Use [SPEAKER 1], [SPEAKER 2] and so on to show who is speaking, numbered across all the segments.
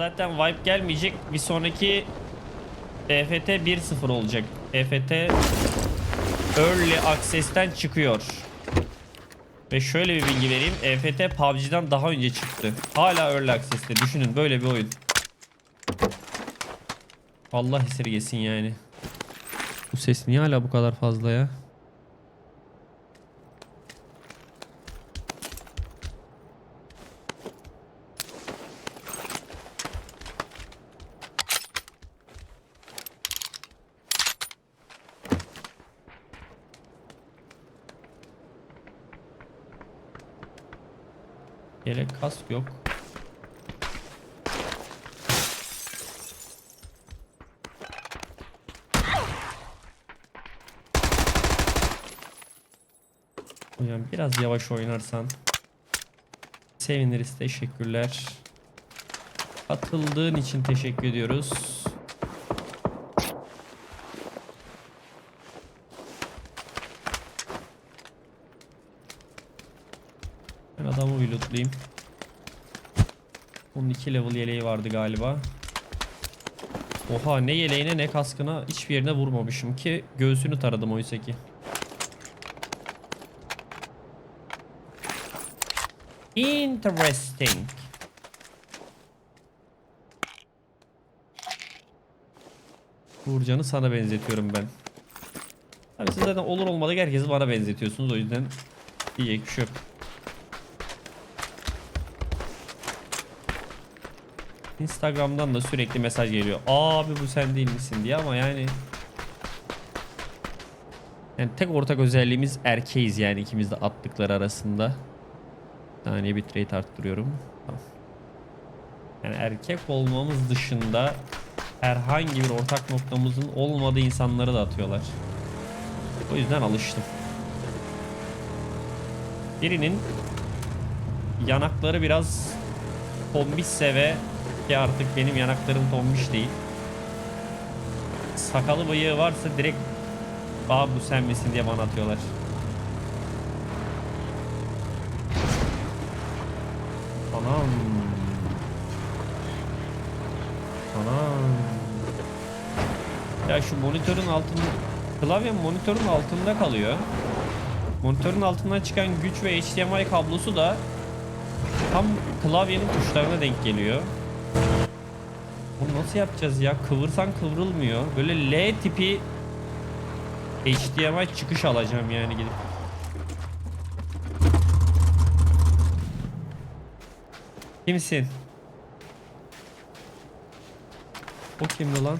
[SPEAKER 1] zaten wipe gelmeyecek. Bir sonraki EFT 1.0 olacak. EFT Early Access'ten çıkıyor. Ve şöyle bir bilgi vereyim. EFT PUBG'den daha önce çıktı. Hala Early Access'te. Düşünün böyle bir oyun. Allah esirgesin yani. Bu ses niye hala bu kadar fazla ya? Yelek kask yok. Hocam biraz yavaş oynarsan seviniriz. Teşekkürler. Katıldığın için teşekkür ediyoruz. Ben adamı bir lootlayayım. Onun 2 level yeleği vardı galiba. Oha ne yeleğine ne kaskına hiçbir yerine vurmamışım ki göğsünü taradım oysa ki. Interesting. Uğurcan'ı sana benzetiyorum ben. Tabii siz zaten olur olmadık herkesi bana benzetiyorsunuz o yüzden diyecek bir şey yok. Instagram'dan da sürekli mesaj geliyor. Abi bu sen değil misin diye ama yani yani tek ortak özelliğimiz erkeğiz yani ikimiz de attıkları arasında. Saniye bitrate arttırıyorum. Yani erkek olmamız dışında herhangi bir ortak noktamızın olmadığı insanları da atıyorlar. O yüzden alıştım. Birinin yanakları biraz tombişse ve ki artık benim yanaklarım tombiş değil. Sakalı bıyığı varsa direkt Aa bu sen misin diye bana atıyorlar. Anam. Anam. Ya şu monitörün altında klavye monitörün altında kalıyor. Monitörün altından çıkan güç ve HDMI kablosu da tam klavyenin tuşlarına denk geliyor. Nasıl yapacağız ya? Kıvırsan kıvrılmıyor. Böyle L tipi HDMI çıkış alacağım yani gidip. Kimsin? O kimdi lan?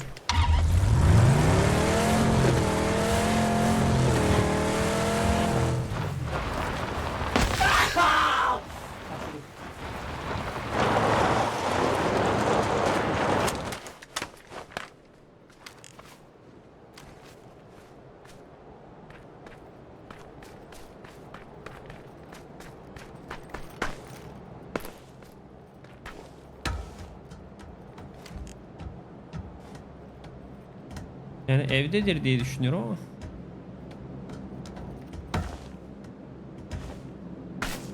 [SPEAKER 1] Yani evdedir diye düşünüyorum ama.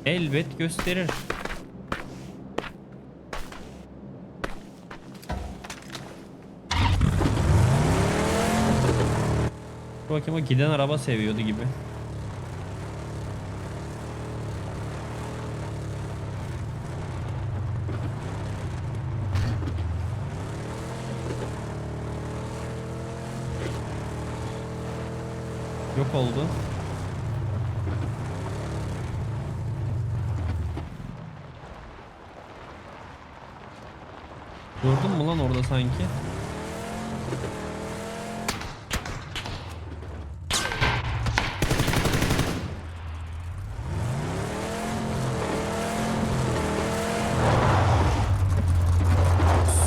[SPEAKER 1] Elbet gösterir. Bakayım o giden araba seviyordu gibi. Oldu. Gördün mü lan orada sanki?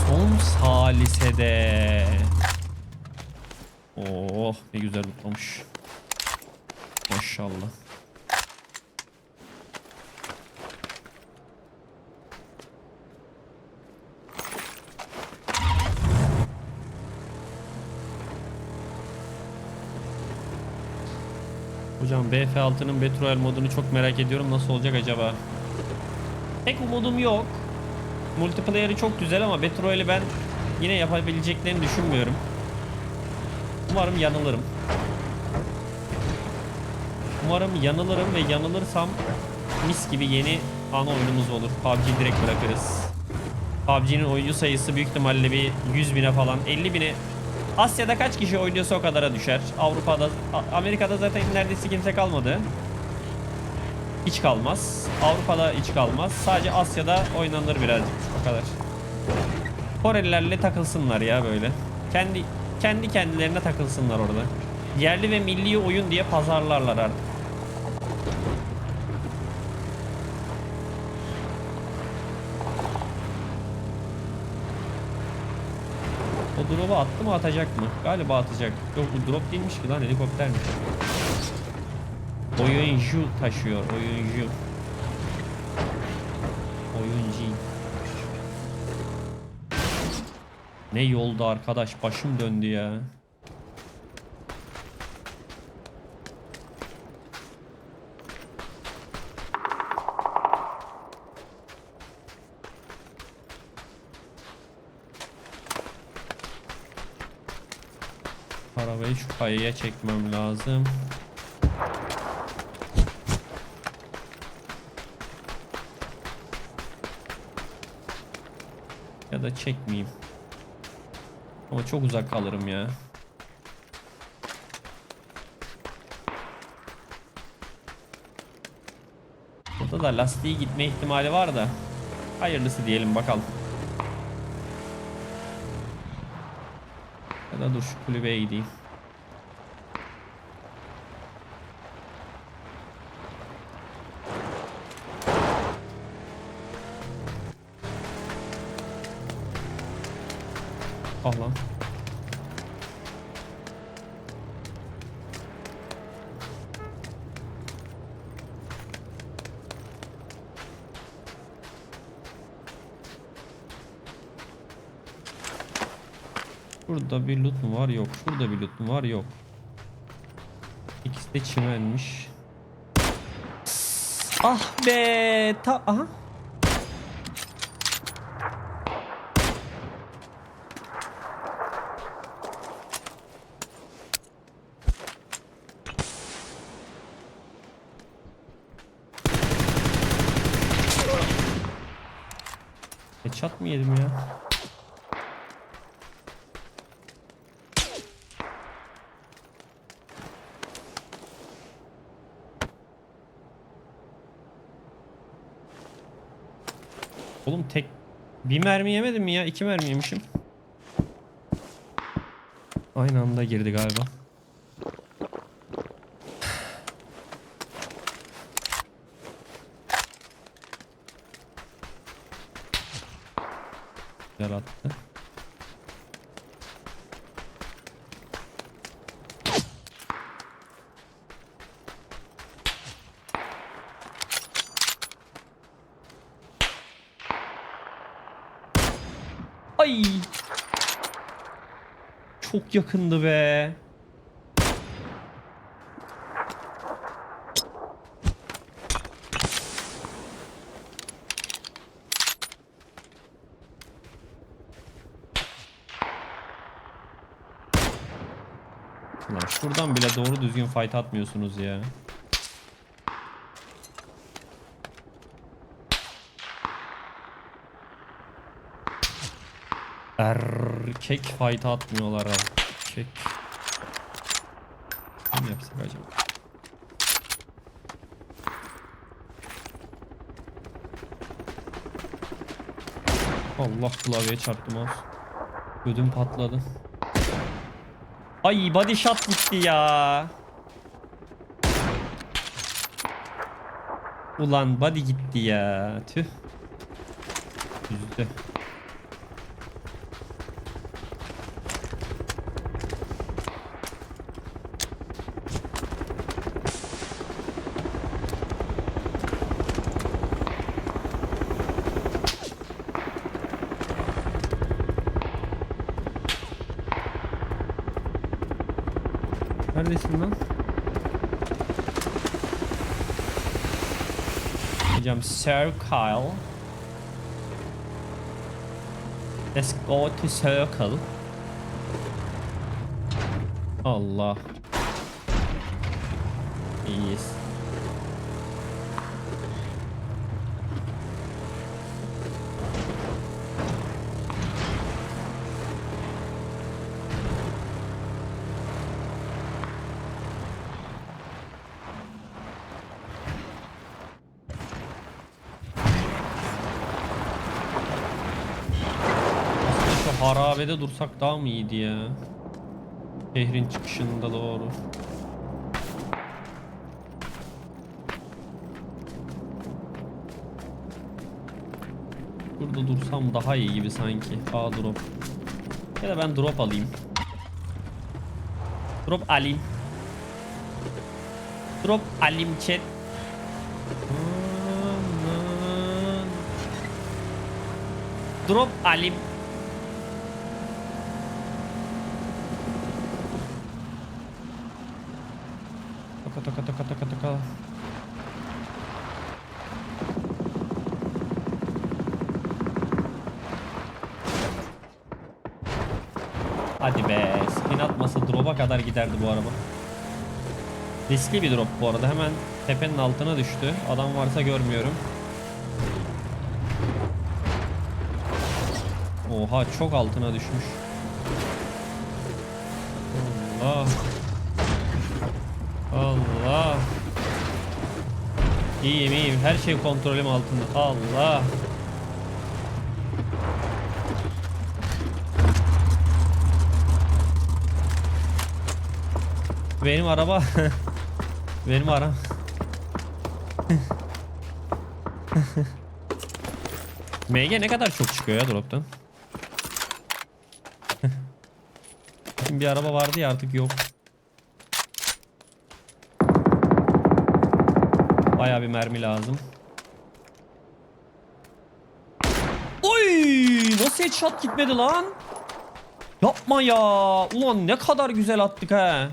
[SPEAKER 1] Son salisede. Oh ne güzel tutmamış. Maşallah. Hocam BF6'nın Battle Royale modunu çok merak ediyorum. Nasıl olacak acaba? Tek umudum yok. multiplayer'ı çok güzel ama Battle Royale'i ben yine yapabileceklerini düşünmüyorum. Umarım yanılırım. Umarım yanılırım ve yanılırsam mis gibi yeni ana oyunumuz olur. PUBG direkt bırakırız. PUBG'nin oyuncu sayısı büyük ihtimalle bir 100 bine falan 50 bine Asya'da kaç kişi oynuyorsa o kadara düşer. Avrupa'da, Amerika'da zaten neredeyse kimse kalmadı. Hiç kalmaz. Avrupa'da hiç kalmaz. Sadece Asya'da oynanır birazcık. O kadar. Korelilerle takılsınlar ya böyle. Kendi kendi kendilerine takılsınlar orada. Yerli ve milli oyun diye pazarlarlar artık. Drop'u attı mı atacak mı? Galiba atacak. Yok bu drop değilmiş ki lan helikoptermiş. Oyuncu taşıyor oyuncu. Oyuncu. Ne yolda arkadaş başım döndü ya. Arabayı şu kayaya çekmem lazım. Ya da çekmeyeyim. Ama çok uzak kalırım ya. Burada da lastiği gitme ihtimali var da. Hayırlısı diyelim bakalım. Ya da dur şu kulübeye gideyim. Loot var? Yok. Şurada bir loot var? Yok. İkisi de çimenmiş. Ah be! Ta aha. Headshot mı yedim ya? Oğlum tek bir mermi yemedim mi ya? İki mermi yemişim. Aynı anda girdi galiba. Güzel attı. Ay. Çok yakındı be. Şuradan bile doğru düzgün fight atmıyorsunuz ya. Erkek fight atmıyorlar erkek. Ne yapsak acaba? Allah klavyeye çarptım az. Ödüm patladı. Ay body shot gitti ya. Ulan body gitti ya. Tüh. Üzdü. Sir Kyle. Let's go to circle. Allah. İyiyiz. Harabede dursak daha mı iyiydi ya? Şehrin çıkışında doğru. Burada dursam daha iyi gibi sanki. Aa drop. Ya da ben drop alayım. Drop alayım. Drop alayım chat. Drop alayım. Taka taka taka taka taka. Hadi be. Spin atmasa drop'a kadar giderdi bu araba. Riskli bir drop bu arada. Hemen tepenin altına düştü. Adam varsa görmüyorum. Oha çok altına düşmüş. Allah. Allah. İyiyim iyiyim. Her şey kontrolüm altında. Allah. Benim araba Benim aram MG ne kadar çok çıkıyor ya drop'tan bir araba vardı ya artık yok Baya bir mermi lazım. Oy! Nasıl headshot gitmedi lan? Yapma ya! Ulan ne kadar güzel attık ha.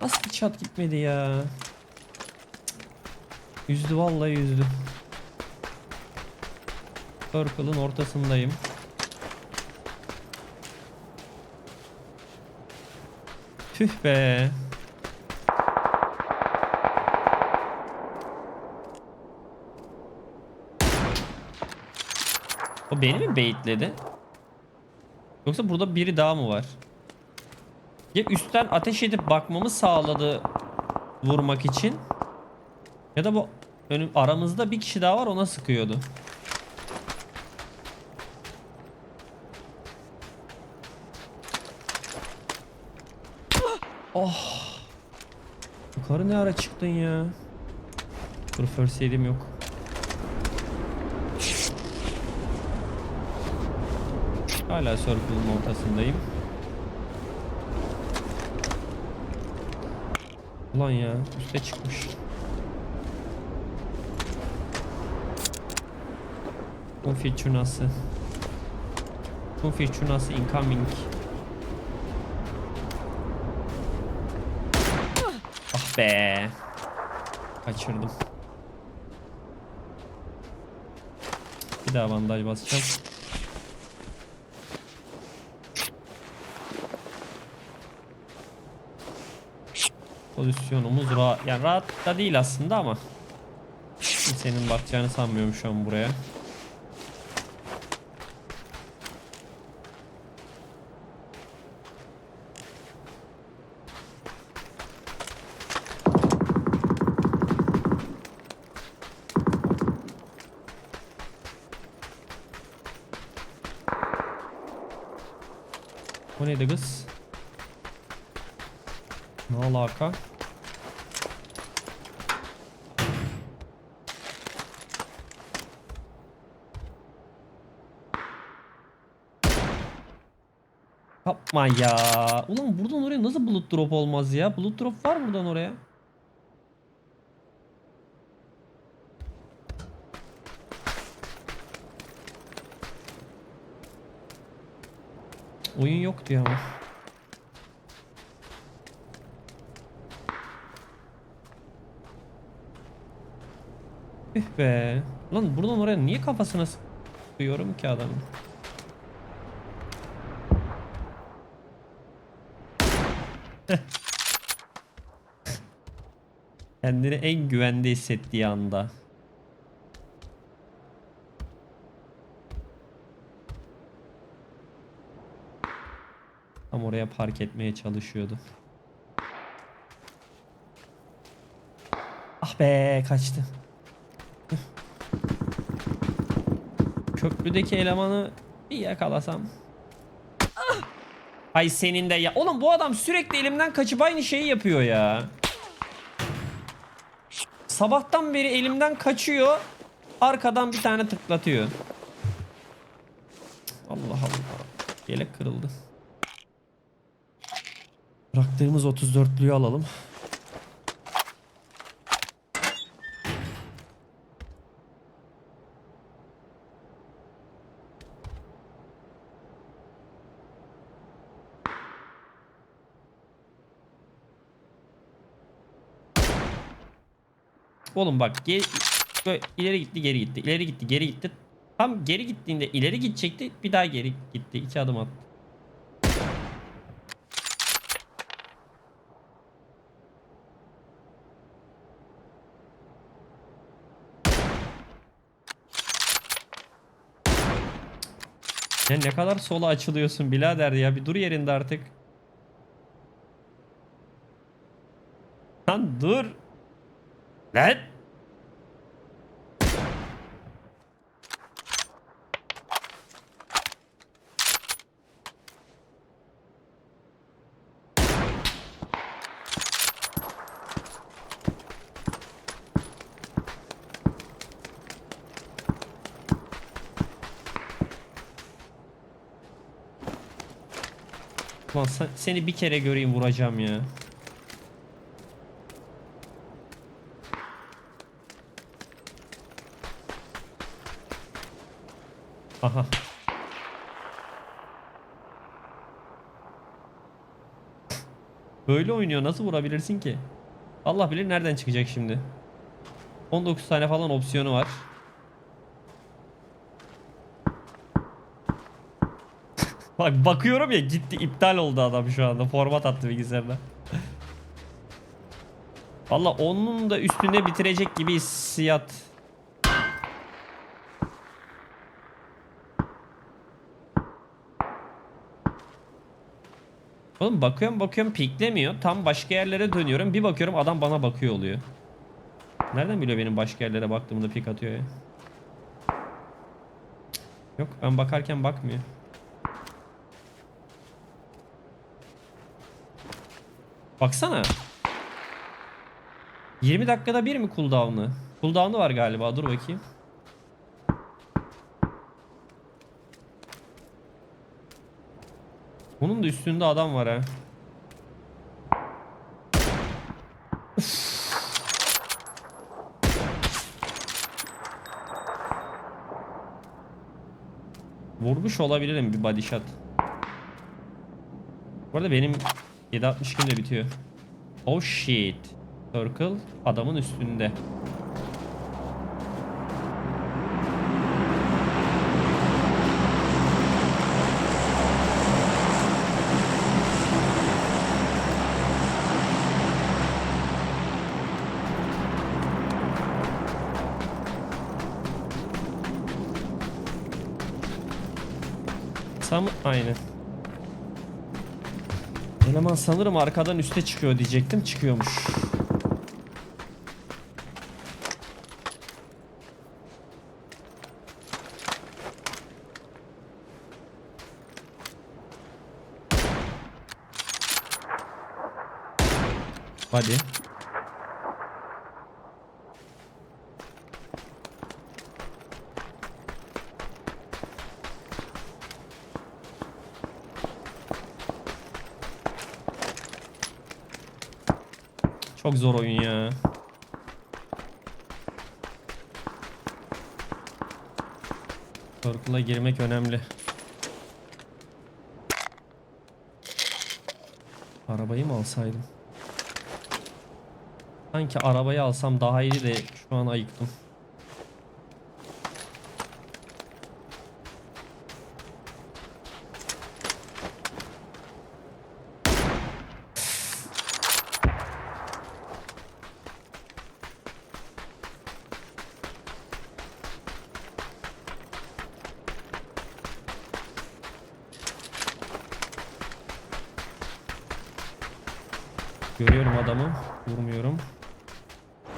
[SPEAKER 1] Nasıl headshot gitmedi ya? Cık. Üzdü vallahi üzdü Circle'ın ortasındayım. Tüh be O beni mi baitledi? Yoksa burada biri daha mı var? Ya üstten ateş edip bakmamı sağladı vurmak için. Ya da bu önüm aramızda bir kişi daha var ona sıkıyordu. Oh. Yukarı ne ara çıktın ya? Dur first yok. Hala circle'ın ortasındayım. Ulan ya üste çıkmış. Konfi çunası. Konfi çunası incoming. Ah be. Kaçırdım. Bir daha bandaj basacağım. Pozisyonumuz rahat. Yani rahat da değil aslında ama. Senin bakacağını sanmıyorum şu an buraya. Bu neydi kız? Ne alaka? Yapma ya. Ulan buradan oraya nasıl bulut drop olmaz ya? Bulut drop var buradan oraya. Oyun yok diyor ama. Be. Lan buradan oraya niye kafasına sıkıyorum ki adamın? Kendini en güvende hissettiği anda. Tam oraya park etmeye çalışıyordu. Ah be kaçtı. Köprüdeki elemanı bir yakalasam. Ah! Ay senin de ya. Oğlum bu adam sürekli elimden kaçıp aynı şeyi yapıyor ya. Sabahtan beri elimden kaçıyor. Arkadan bir tane tıklatıyor. Allah Allah. Yelek kırıldı. Bıraktığımız 34'lüyü alalım. Oğlum bak böyle ileri gitti geri gitti ileri gitti geri gitti. Tam geri gittiğinde ileri gidecekti bir daha geri gitti iki adım attı. Ya ne kadar sola açılıyorsun birader ya bir dur yerinde artık. Lan dur. Lan. Ulan sen- seni bir kere göreyim vuracağım ya. Aha. Böyle oynuyor nasıl vurabilirsin ki? Allah bilir nereden çıkacak şimdi. 19 tane falan opsiyonu var. Bak bakıyorum ya gitti iptal oldu adam şu anda. Format attı bilgisayarda. Valla onun da üstünde bitirecek gibi hissiyat. Oğlum bakıyorum bakıyorum piklemiyor. Tam başka yerlere dönüyorum. Bir bakıyorum adam bana bakıyor oluyor. Nereden biliyor benim başka yerlere baktığımda pik atıyor ya? Yok ben bakarken bakmıyor. Baksana. 20 dakikada bir mi cooldown'ı? Cooldown'ı var galiba. Dur bakayım. Onun da üstünde adam var ha. Vurmuş olabilirim bir body shot. Bu arada benim 7.60 günde bitiyor. Oh shit. Circle adamın üstünde. Aynı. Eleman sanırım arkadan üste çıkıyor diyecektim. Çıkıyormuş. Hadi. Çok zor oyun ya. Circle'a girmek önemli. Arabayı mı alsaydım? Sanki arabayı alsam daha iyi de şu an ayıktım. Görüyorum adamı. Vurmuyorum.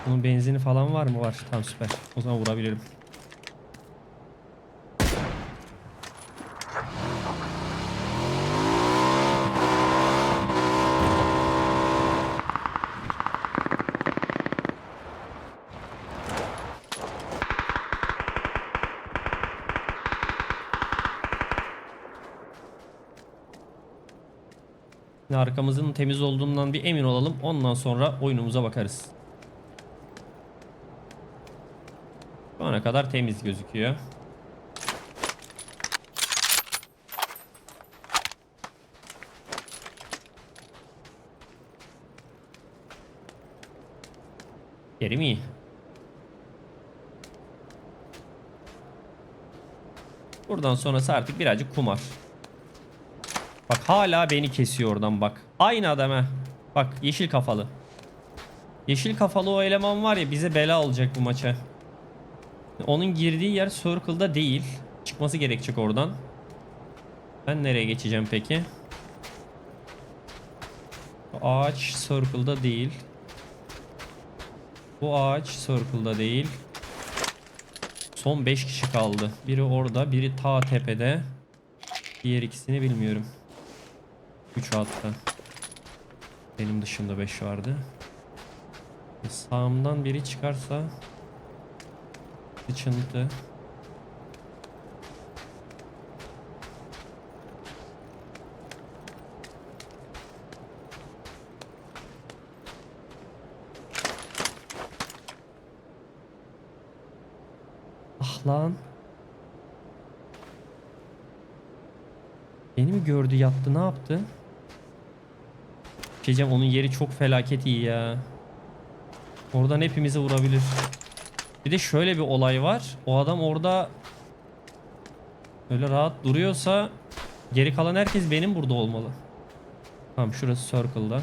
[SPEAKER 1] Bunun benzini falan var mı? Var. Tamam süper. O zaman vurabilirim. Şimdi arkamızın temiz olduğundan bir emin olalım. Ondan sonra oyunumuza bakarız. Şu ana kadar temiz gözüküyor. Yerim iyi. Buradan sonrası artık birazcık kumar. Hala beni kesiyor oradan bak. Aynı adam ha. Bak yeşil kafalı. Yeşil kafalı o eleman var ya bize bela olacak bu maça. Onun girdiği yer circle'da değil. Çıkması gerekecek oradan. Ben nereye geçeceğim peki? Ağaç circle'da değil. Bu ağaç circle'da değil. Son 5 kişi kaldı. Biri orada, biri ta tepede. Diğer ikisini bilmiyorum. 3 hatta. Benim dışımda 5 vardı. Sağımdan biri çıkarsa sıçıntı. Ah lan. Beni mi gördü yattı ne yaptı? Diyeceğim onun yeri çok felaket iyi ya. Oradan hepimizi vurabilir. Bir de şöyle bir olay var. O adam orada öyle rahat duruyorsa geri kalan herkes benim burada olmalı. Tamam şurası circle'da.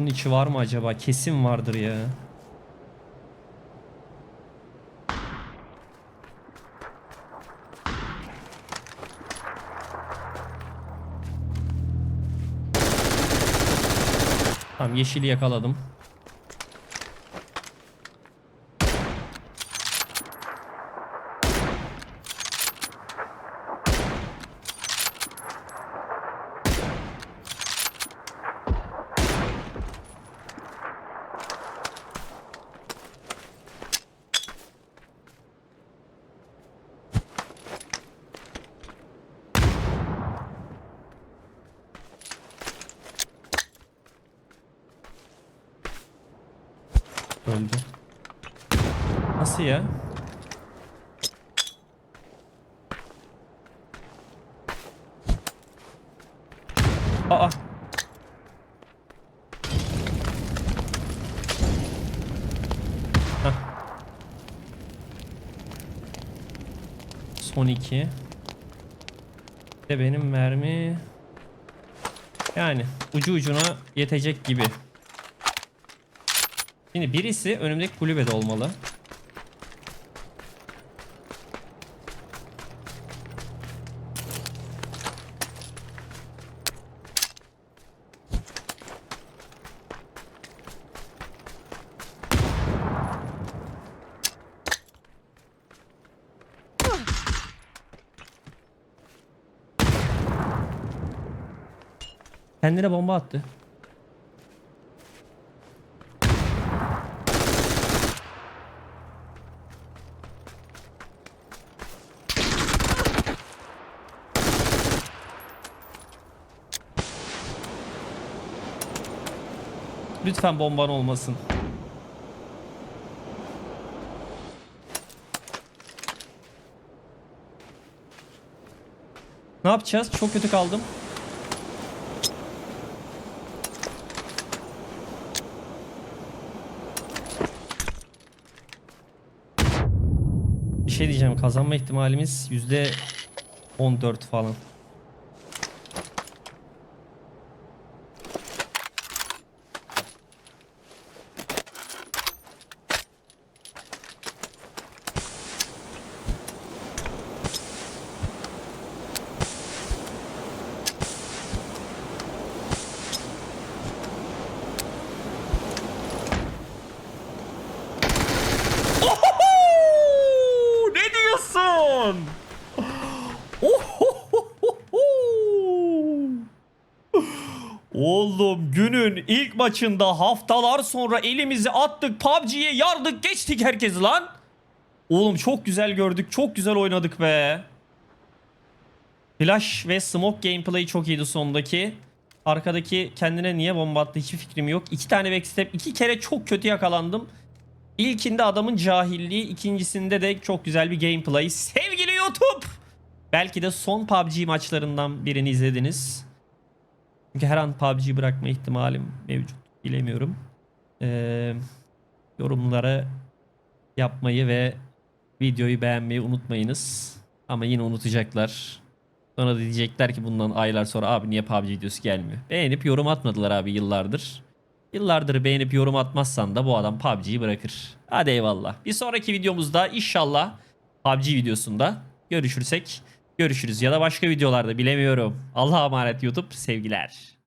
[SPEAKER 1] Bunun içi var mı acaba? Kesin vardır ya. Tamam yeşili yakaladım. Öldü. Nasıl ya? Aa. Son iki. De benim mermi yani ucu ucuna yetecek gibi. Şimdi birisi önümdeki kulübede olmalı. Kendine bomba attı. Lütfen bomban olmasın. Ne yapacağız? Çok kötü kaldım. şey diyeceğim kazanma ihtimalimiz yüzde 14 falan. Maçında haftalar sonra elimizi attık PUBG'ye yardık geçtik herkesi lan. Oğlum çok güzel gördük çok güzel oynadık be. Flash ve smoke gameplay çok iyiydi sondaki. Arkadaki kendine niye bomba attı hiçbir fikrim yok. İki tane backstep iki kere çok kötü yakalandım. İlkinde adamın cahilliği, ikincisinde de çok güzel bir gameplay. Sevgili YouTube! Belki de son PUBG maçlarından birini izlediniz. Çünkü her an PUBG bırakma ihtimalim mevcut. Bilemiyorum. Ee, yorumlara yapmayı ve videoyu beğenmeyi unutmayınız. Ama yine unutacaklar. Sonra da diyecekler ki bundan aylar sonra abi niye PUBG videosu gelmiyor. Beğenip yorum atmadılar abi yıllardır. Yıllardır beğenip yorum atmazsan da bu adam PUBG'yi bırakır. Hadi eyvallah. Bir sonraki videomuzda inşallah PUBG videosunda görüşürsek görüşürüz. Ya da başka videolarda bilemiyorum. Allah'a emanet YouTube. Sevgiler.